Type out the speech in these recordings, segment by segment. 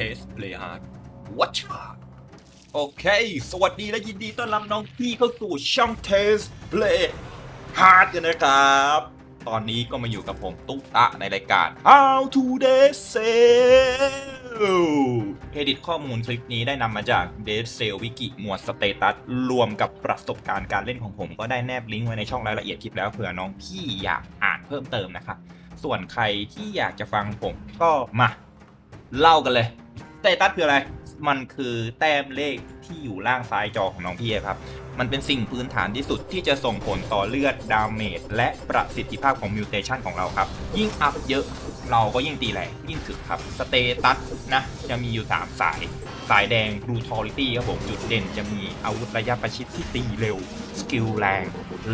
Test Play Hard Watch Hard โอเค สวัสดีและยินดีต้อนรับน้องพี่เข้าสู่ช่อง Test Play Hard กันนะครับ ตอนนี้ก็มาอยู่กับผมตุ๊กตะในรายการ How to Day Sale เครดิตข้อมูลคลิปนี้ได้นำมาจาก d a y Sale Wiki หมวดสเตตัสรวมกับประสบการณ์การเล่นของผม ก็ได้แนบลิงก์ไว้ในช่องรายละเอียดคลิปแล้วเผื่อน้องพี่อยากอ่านเพิ่มเติมนะครับส่วนใครที่อยากจะฟังผมก็มา เล่ากันเลย สเตตัสคืออะไร มันคือแต้มเลขที่อยู่ล่างซ้ายจอของน้องพี่ครับ มันเป็นสิ่งพื้นฐานที่สุดที่จะส่งผลต่อเลือดดาเมจและประสิทธิภาพของมิวเทชันของเราครับ ยิ่งอัพเยอะเราก็ยิ่งตีแรงยิ่งถึกครับ สเตตัสนะจะมีอยู่ 3 สาย สายแดง brutality ครับผม จุดเด่นจะมีอาวุธระยะประชิดที่ตีเร็วสกิลแรง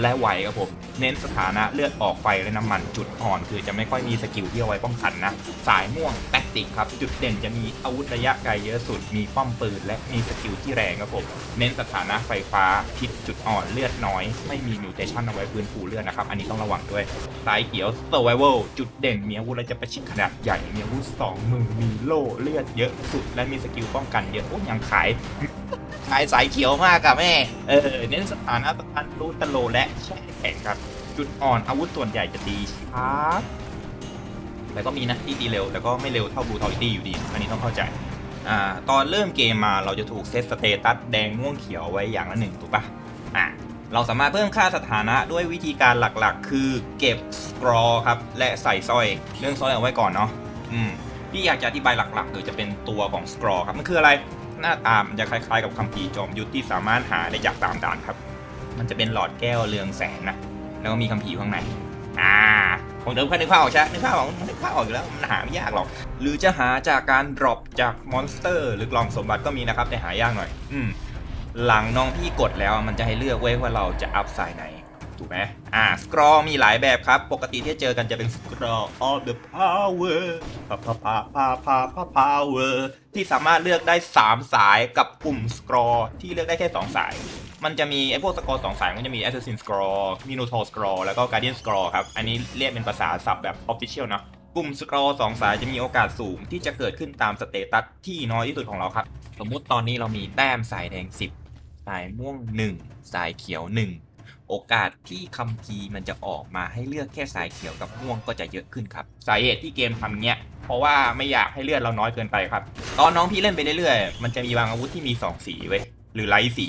และไวครับผม เน้นสถานะเลือดออกไฟและน้ำมันจุดอ่อน คือจะไม่ค่อยมีสกิลที่เอาไว้ป้องกันนะ สายม่วงแตกติกครับ จุดเด่นจะมีอาวุธระยะไกลเยอะสุด มีป้อมปืน และมีสกิลที่แรงครับผม เน้นสถานะไฟฟ้าพิษจุดอ่อนเลือดน้อย ไม่มีมิวเทชันเอาไว้ฟื้นฟูเลือดนะครับ อันนี้ต้องระวังด้วย สายเขียว survival จุดเด่นมีอาวุธระยะประชิดขนาดใหญ่ มีอาวุธสองมือมีโล่เลือดเยอะสุด และมีสกิลป้องกันเยอะโอ้ยังขาย ขายสายเขียวมากอะแม่ เออ เน้นสถานะสตันรูตโลและแช่แข็งครับ จุดอ่อนอาวุธส่วนใหญ่จะตีช้าแต่ก็มีนะที่ตีเร็ว แต่ก็ไม่เร็วเท่าบูทอริตี้อยู่ดี อันนี้ต้องเข้าใจ อ่า ตอนเริ่มเกมมาเราจะถูกเซตสเตตัสแดงม่วงเขียวไว้อย่างละหนึ่งถูกปะอ่าเราสามารถเพิ่มค่าสถานะด้วยวิธีการหลักๆ คือเก็บสกรอครับ และใส่สร้อย เรื่องสร้อยเอาไว้ก่อนเนาะ อืม ที่อยากจะอธิบายหลักๆโดยจะเป็นตัวของสกรอครับ มันคืออะไร หน้าตามจะคล้ายๆ กับคัมภีร์จอมยุทธที่สามารถหาได้จากตามด่านครับ มันจะเป็นหลอดแก้วเรืองแสงนะแล้วก็มีคัมภีร์ข้างในอ่าของเดิมแค่นึกภาพออกใช่ไหมนึกภาพออกนึกภาพออกอยู่แล้วมันหาไม่ยากหรอก หรือจะหาจากการดรอปจากมอนสเตอร์ หรือกล่องสมบัติก็มีนะครับแต่หายากหน่อย อืมหลังน้องพี่กดแล้วมันจะให้เลือกไว้ว่าเราจะอัพสายไหน ถูกไหมอ่าสกรอมีหลายแบบครับ ปกติที่เจอกันจะเป็นสกรอ of the power พาพาพาพาพาพา power ที่สามารถเลือกได้ 3 สายกับกลุ่มสกรอที่เลือกได้แค่ 2 สาย มันจะมีไอ้พวกสกร์สองสายมันจะมี Assassin Scroll Minotaur Scroll แล้วก็ Guardian Scroll ครับ อันนี้เรียกเป็นภาษาศัพท์แบบ Official นะกลุ่มสกรอสองสายจะมีโอกาสสูงที่จะเกิดขึ้นตามสเตตัสที่น้อยที่สุดของเราครับ สมมุติตอนนี้เรามีแต้มสายแดง 10 สายม่วง 1 สายเขียว 1 โอกาสที่คัมภีร์มันจะออกมาให้เลือกแค่สายเขียวกับม่วงก็จะเยอะขึ้นครับ สาเหตุที่เกมทำเงี้ย เพราะว่าไม่อยากให้เลือดเราน้อยเกินไปครับ ตอนน้องพี่เล่นไปเรื่อยๆ มันจะมีบางอาวุธที่มี 2 สีเว้ย หรือไลท์สี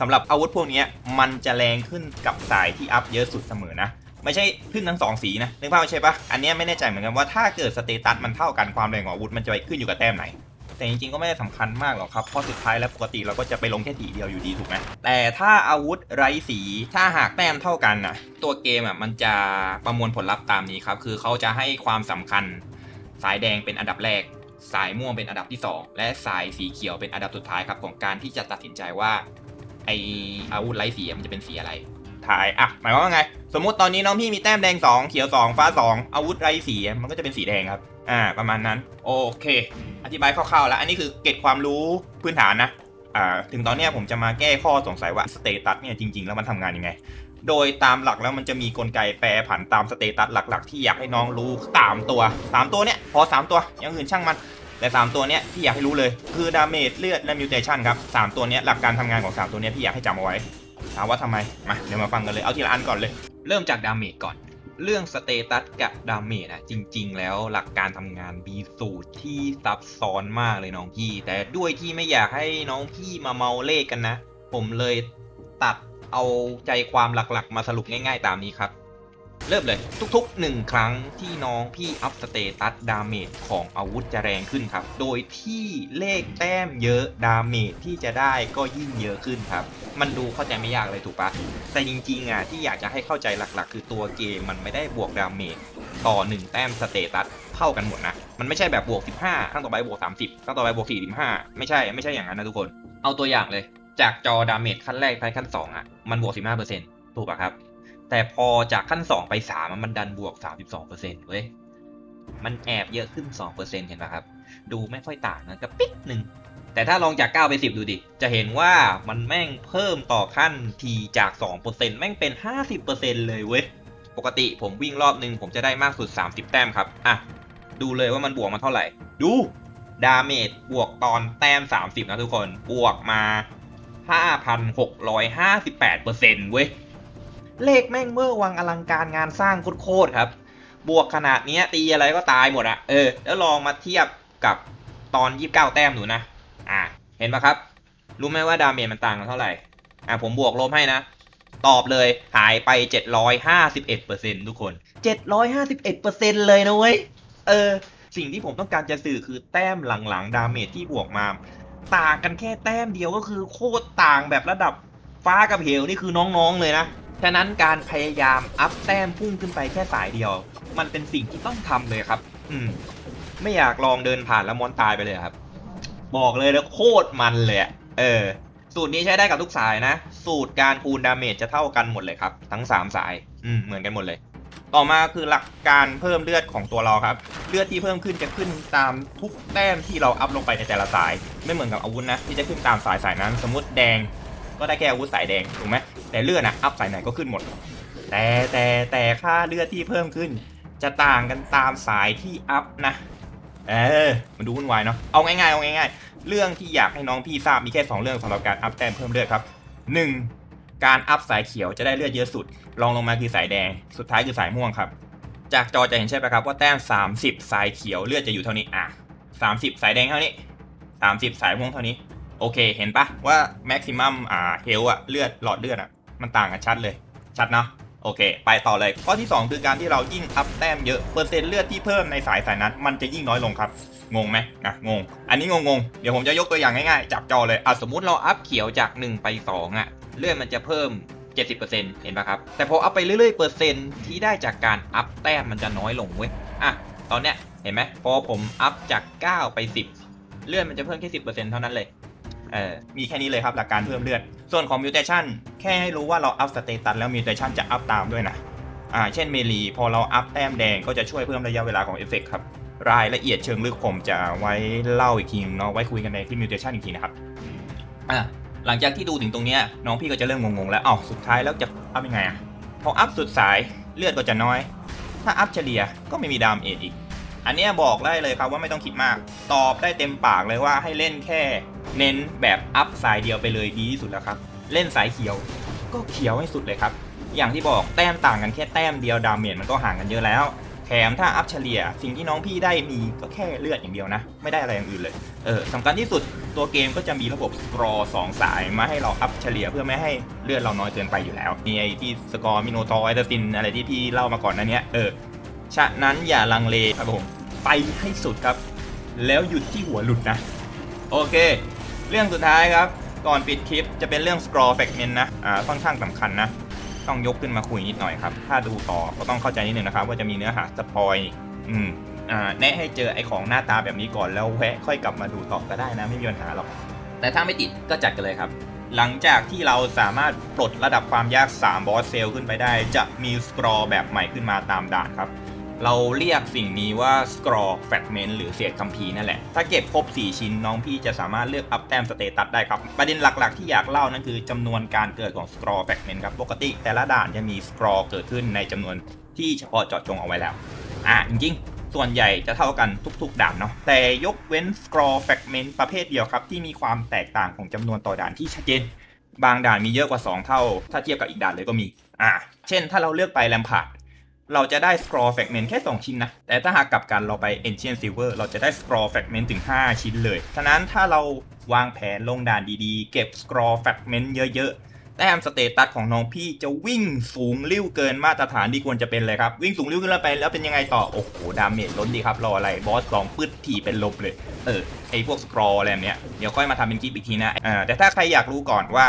สำหรับอาวุธพวกเนี้ยมันจะแรงขึ้นกับสายที่อัพเยอะสุดเสมอนะไม่ใช่ขึ้นทั้งสองสีนะนึกภาพใช่ปะอันเนี้ยไม่แน่ใจเหมือนกันว่าถ้าเกิดสเตตัสมันเท่ากันความแรงของอาวุธมันจะไปขึ้นอยู่กับแต้มไหน แต่จริงๆก็ไม่ได้สำคัญมากหรอกครับ เพราะสุดท้ายแล้วปกติเราก็จะไปลงแค่สีเดียวอยู่ดีถูกไหมแต่ถ้าอาวุธไร้สีถ้าหากแต้มเท่ากันนะตัวเกมอะมันจะประมวลผลลัพธ์ตามนี้ครับคือเขาจะให้ความสำคัญ สายแดงเป็นอันดับแรก สายม่วงเป็นอันดับที่ 2 และสายสีเขียวเป็นอันดับสุดท้ายครับของการที่จะตัดสินใจว่าไออาวุธไร้สีมันจะเป็นสีอะไร ท้ายอะหมายความว่าไง สมมุติตอนนี้น้องพี่มีแต้มแดง 2 เขียว 2 ฟ้า 2 อาวุธไรสีมันก็จะเป็นสีแดงครับ อ่า ประมาณนั้น โอเค อธิบายคร่าวๆแล้ว อันนี้คือเก็บความรู้พื้นฐานนะ อ่า ถึงตอนนี้ผมจะมาแก้ข้อสงสัยว่าสเตตัสเนี่ยจริง ๆ แล้วมันทำงานยังไง โดยตามหลักแล้วมันจะมีกลไกแปรผันตามสเตตัสหลัก ๆ ที่อยากให้น้องรู้ตามตัวสามตัวเนี้ยพอสามตัวอย่างอื่นช่างมันแต่สามตัวเนี้ยที่อยากให้รู้เลยคือดาเมจเลือดและมิวเทชันครับสามตัวเนี้ยหลักการทำงานของสามตัวเนี้ยพี่อยากให้จำเอาไว้ถามว่าทำไมมาเดี๋ยวมาฟังกันเลยเอาทีละอันก่อนเลย เริ่มจากดาเมจก่อน เรื่องสเตตัสกับดาเมจอะจริง ๆ แล้วหลักการทำงานมีสูตรที่ซับซ้อนมากเลยน้องพี่ แต่ด้วยที่ไม่อยากให้น้องพี่มาเมาเลขกันนะ ผมเลยตัดเอาใจความหลักๆ มาสรุปง่าย ๆ ตามนี้ครับ เริ่มเลย ทุกๆ 1 ครั้งที่น้องพี่อัพสเตตัสดาเมจของอาวุธจะแรงขึ้นครับ โดยที่เลขแต้มเยอะดาเมจที่จะได้ก็ยิ่งเยอะขึ้นครับ มันดูเข้าใจไม่ยากเลยถูกปะแต่จริงๆอะที่อยากจะให้เข้าใจหลักๆ คือตัวเกมมันไม่ได้บวกดาเมจต่อ 1 แต้มสเตตัสเท่ากันหมดนะ มันไม่ใช่แบบบวก 15ครั้งต่อไปบวก 30ครั้งต่อไปบวก 45 ไม่ใช่ไม่ใช่อย่างนั้นนะทุกคน เอาตัวอย่างเลย จากจอดาเมจขั้นแรกไปขั้น2อะมันบวก 15%ถูกปะครับ แต่พอจากขั้น 2 ไป 3 มันดันบวก 32%เว้ย มันแอบเยอะขึ้น 2%เห็นปะครับ ดูไม่ค่อยต่างกันกับปิ๊กหนึ่ง แต่ถ้าลองจาก 9 ไป 10 ดูดิ จะเห็นว่ามันแม่งเพิ่มต่อขั้นทีจาก 2%แม่งเป็น 50%เลยเว้ย ปกติผมวิ่งรอบหนึ่งผมจะได้มากสุด 30 แต้มครับ อะ ดูเลยว่ามันบวกมาเท่าไหร่ ดู ดาเมจบวกตอนแต้ม 30 นะทุกคน บวกมา 5,658%เว้ย เลขแม่งเมื่อวังอลังการงานสร้างโคตรๆครับ บวกขนาดเนี้ยตีอะไรก็ตายหมดอะเออ แล้วลองมาเทียบกับตอน 29 แต้มดูนะ อ่าเห็นปะครับ รู้ไหมว่าดาเมจมันต่างกันเท่าไหร่ อะ ผมบวกลบให้นะ ตอบเลยหายไป 751%ทุกคน 751%เลยนะเว้ย เออ สิ่งที่ผมต้องการจะสื่อคือแต้มหลังๆ ดาเมจที่บวกมา ต่างกันแค่แต้มเดียวก็คือโคตรต่างแบบระดับฟ้ากับเหวนี่คือน้องๆเลยนะ ฉะนั้นการพยายามอัพแต้มพุ่งขึ้นไปแค่สายเดียว มันเป็นสิ่งที่ต้องทำเลยครับ อืม ไม่อยากลองเดินผ่านแล้วมอนตายไปเลยครับ บอกเลยแล้วโคตรมันเลยเออ สูตรนี้ใช้ได้กับทุกสายนะ สูตรการคูณดาเมจจะเท่ากันหมดเลยครับ ทั้ง 3 สาย อืมเหมือนกันหมดเลย ต่อมาคือหลักการเพิ่มเลือดของตัวเราครับ เลือดที่เพิ่มขึ้นจะขึ้นตามทุกแต้มที่เราอัพลงไปในแต่ละสาย ไม่เหมือนกับอาวุธนะที่จะขึ้นตามสายสายนั้น สมมติแดง ก็ได้แค่อาวุธสายแดงถูกไหมแต่เลือดนะอัพสายไหนก็ขึ้นหมด แต่แต่แต่ค่าเลือดที่เพิ่มขึ้น จะต่างกันตามสายที่อัพนะเออมันดูวุ่นวายเนาะเอาง่ายๆเอาง่ายๆ เรื่องที่อยากให้น้องพี่ทราบมีแค่ 2 เรื่องสำหรับการอัพแต้มเพิ่มเลือดครับ 1. การอัพสายเขียวจะได้เลือดเยอะสุดรองลงมาคือสายแดง สุดท้ายคือสายม่วงครับ จากจอจะเห็นใช่ไหมครับว่าแต้ม 30 สายเขียวเลือดจะอยู่เท่านี้อะ30 สายแดงเท่านี้ 30 สายม่วงเท่านี้ โอเค เห็นปะว่าแม็กซิมัมอ่าเฮลอะเลือดหลอดเลือดอะมันต่างกันชัดเลย ชัดเนาะโอเค ไปต่อเลย ข้อที่ 2 คือการที่เรายิ่งอัพแต้มเยอะเปอร์เซ็นต์เลือดที่เพิ่มในสายสายนั้น มันจะยิ่งน้อยลงครับ งงไหมอะงง อันนี้งงงเดี๋ยวผมจะยกตัวอย่างง่ายๆจับจอเลยอะสมมุติเราอัพเขียวจาก 1 ไป 2 อะ เลือดมันจะเพิ่ม 70%เห็นปะครับ แต่พออัพไปเรื่อยๆเปอร์เซ็นต์ที่ได้จากการอัพแต้มมันจะน้อยลงเว้ยอะตอนเนี้ยเห็นไหมพอผมอัพจาก 9 ไป 10 เลือดมันจะเพิ่มแค่10%เท่านั้นเลย เออมีแค่นี้เลยครับหลักการเพิ่มเลือด ส่วนของมิวเทชันแค่ให้รู้ว่าเราอัพสเตตัสแล้วมิวเทชันจะอัพตามด้วยนะอ่าเช่นเมลีพอเราอัพแต้มแดงก็จะช่วยเพิ่มระยะเวลาของเอฟเฟกครับรายละเอียดเชิงลึกผมจะไว้เล่าอีกทีเนาะไว้คุยกันในที่มิวเทชันอีกทีนะครับอะหลังจากที่ดูถึงตรงเนี้ยน้องพี่ก็จะเริ่มงงๆแล้วอ้าวสุดท้ายแล้วจะอัพยังไงอะพออัพสุดสายเลือดก็จะน้อย ถ้าอัพเฉลี่ยก็ไม่มีดามเอจอีก อันเนี้ยบอกได้เลยครับว่าไม่ต้องคิดมาก ตอบได้เต็มปากเลยว่าให้เล่นแค่ เน้นแบบอัพสายเดียวไปเลยดีที่สุดแล้วครับ เล่นสายเขียว ก็เขียวให้สุดเลยครับ อย่างที่บอกแต้มต่างกันแค่แต้มเดียวดาเมจมันก็ห่างกันเยอะแล้วแถมถ้าอัพเฉลี่ยสิ่งที่น้องพี่ได้มีก็แค่เลือดอย่างเดียวนะ ไม่ได้อะไรอย่างอื่นเลย เออสำคัญที่สุดตัวเกมก็จะมีระบบสกรอสองสายมาให้เราอัพเฉลี่ยเพื่อไม่ให้เลือดเราน้อยเกินไปอยู่แล้วมีไอที่สกอร์มิโนทอร์ไอตาซินอะไรที่พี่เล่ามาก่อนนั้นเนี้ยเออ ฉะนั้นอย่าลังเลครับผมไปให้สุดครับ แล้วหยุดที่หัวหลุดนะ โอเค เรื่องสุดท้ายครับ ก่อนปิดคลิปจะเป็นเรื่อง scroll fragment นะอ่าค่อนข้างสำคัญนะ ต้องยกขึ้นมาคุยนิดหน่อยครับ ถ้าดูต่อก็ต้องเข้าใจนิดนึงนะครับ ว่าจะมีเนื้อหาสปอยอืมอ่าแนะให้เจอไอของหน้าตาแบบนี้ก่อนแล้วแวะค่อยกลับมาดูต่อก็ได้นะไม่มีปัญหาหรอกแต่ถ้าไม่ติดก็จัดกันเลยครับ หลังจากที่เราสามารถปลดระดับความยาก 3 บอสเซลขึ้นไปได้ จะมีสกรอแบบใหม่ขึ้นมาตามด่านครับ เราเรียกสิ่งนี้ว่า scroll fragment หรือเศษคัมภีร์นั่นแหละ ถ้าเก็บครบ 4 ชิ้นน้องพี่จะสามารถเลือกอัพแต้มสเตตัสได้ครับ ประเด็นหลักๆที่อยากเล่านั่นคือจำนวนการเกิดของ scroll fragment ครับ ปกติแต่ละด่านจะมี scroll เกิดขึ้นในจำนวนที่เฉพาะเจาะจงเอาไว้แล้ว อะจริงๆ ส่วนใหญ่จะเท่ากันทุกๆ ด่านเนาะ แต่ยกเว้น scroll fragment ประเภทเดียวครับที่มีความแตกต่างของจำนวนต่อด่านที่ชัดเจน บางด่านมีเยอะกว่า 2 เท่า ถ้าเทียบกับอีกด่านเลยก็มี อะ เช่น ถ้าเราเลือกไปแลมพาร์ด เราจะได้ scroll fragment แค่ 2 ชิ้นนะ แต่ถ้าหากกลับกันเราไป ancient silver เราจะได้ scroll fragment ถึง 5 ชิ้นเลย ฉะนั้นถ้าเราวางแผนลงด่านดีๆ เก็บ scroll fragment เยอะๆ แต้มสเตตัสของน้องพี่จะวิ่งสูงริ้วเกินมาตรฐานที่ควรจะเป็นเลยครับ วิ่งสูงริ้วขึ้นไปแล้วเป็นยังไงต่อ โอ้โห ดาเมจล้นดีครับ รออะไรบอสสองปืดทีเป็นลบเลย เออ ไอพวกสครออะไรแบบเนี้ยเดี๋ยวค่อยมาทำเป็นคลิปอีกทีนะเออแต่ถ้าใครอยากรู้ก่อนว่า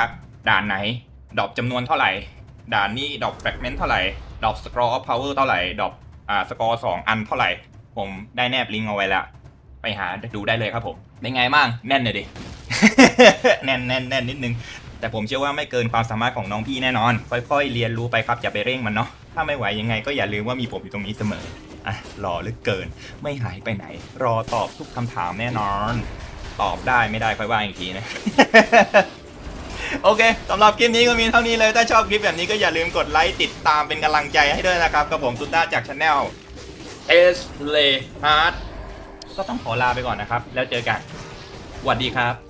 ด่านไหนดรอปจำนวนเท่าไหร่ ด่านนี้ดรอปแฟกเมนต์เท่าไหร่ ดอปสกรออฟพาวเวอร์เท่าไหร่ดอปอ่าสกอร์สองอันเท่าไหร่ ผมได้แนบลิงก์เอาไว้แล้ว ไปหาดูได้เลยครับผม เป็นไงบ้างแน่นเลยดิ แน่นแน่นแน่นนิดนึง แต่ผมเชื่อว่าไม่เกินความสามารถของน้องพี่แน่นอน ค่อย ๆ เรียนรู้ไปครับอย่าไปเร่งมันเนาะถ้าไม่ไหวยังไงก็อย่าลืมว่ามีผมอยู่ตรงนี้เสมออะรอเหลึกเกิน ไม่หายไปไหน รอตอบทุกคำถามแน่นอน ตอบได้ไม่ได้ค่อยว่าอีกทีนะ โอเคสำหรับคลิปนี้ก็มีเท่านี้เลย ถ้าชอบคลิปแบบนี้ก็อย่าลืมกดไลค์ติดตามเป็นกำลังใจให้ด้วยนะครับกับผมตุต้าจากช anel S Play Hard สก็ต้องขอลาไปก่อนนะครับ แล้วเจอกันสวัสดีครับ